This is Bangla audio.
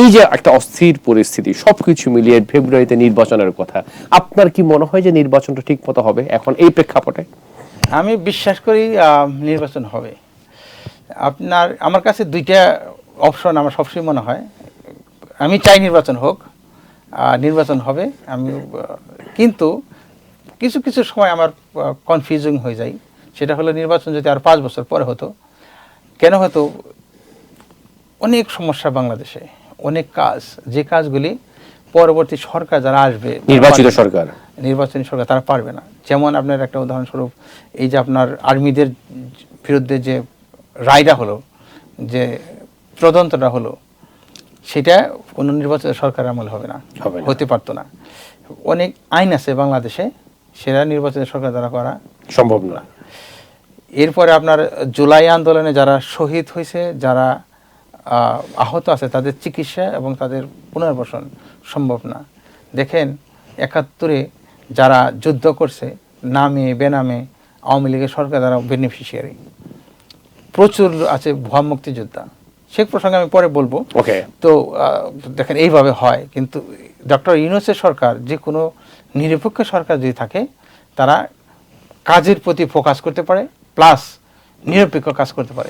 এই যে একটা অস্থির পরিস্থিতি, সবকিছু মিলিয়ে ফেব্রুয়ারিতে নির্বাচনের কথা, আপনার কি মনে হয় যে নির্বাচনটা ঠিক মতো হবে এখন এই প্রেক্ষাপটে? আমি বিশ্বাস করি নির্বাচন হবে। আপনার, আমার কাছে দুইটা অপশন আমার সবসময় মনে হয়। আমি চাই নির্বাচন হোক নির্বাচন হবে। আমি, কিন্তু কিছু কিছু সময় আমার কনফিউজিং হয়ে যায়। সেটা হলো নির্বাচন যদি আর পাঁচ বছর পরে হতো, কেন হতো? অনেক সমস্যা বাংলাদেশে। অনেক কাজ যে কাজগুলি পরবর্তী সরকার যারা আসবে নির্বাচিত সরকার। নির্বাচনী সরকার তারা পারবে না। যেমন আপনার একটা উদাহরণস্বরূপ এই যে আপনার আর্মিদের বিরুদ্ধে যে রায়টা হলো যে তদন্তটা হলো সেটা কোনো নির্বাচিত সরকার আমল হবে না। হতে পারতো না। অনেক আইন আছে বাংলাদেশে সেটা নির্বাচিত সরকার দ্বারা করা সম্ভব না। এরপরে আপনার জুলাই আন্দোলনে যারা শহীদ হয়েছে যারা আহত আছে তাদের চিকিৎসা এবং তাদের পুনর্বাসন সম্ভব না। দেখেন একাত্তরে যারা যুদ্ধ করছে নামে বেনামে আওয়ামী লীগের সরকার দ্বারা বেনিফিশিয়ারি প্রচুর আছে ভুয়া মুক্তিযোদ্ধা। সে প্রসঙ্গে আমি পরে বলব। ওকে। তো দেখেন এইভাবে হয়। কিন্তু ডক্টর ইউনুসের সরকার যে কোনো নিরপেক্ষ সরকার যদি থাকে তারা কাজের প্রতি ফোকাস করতে পারে প্লাস নিরপেক্ষ কাজ করতে পারে।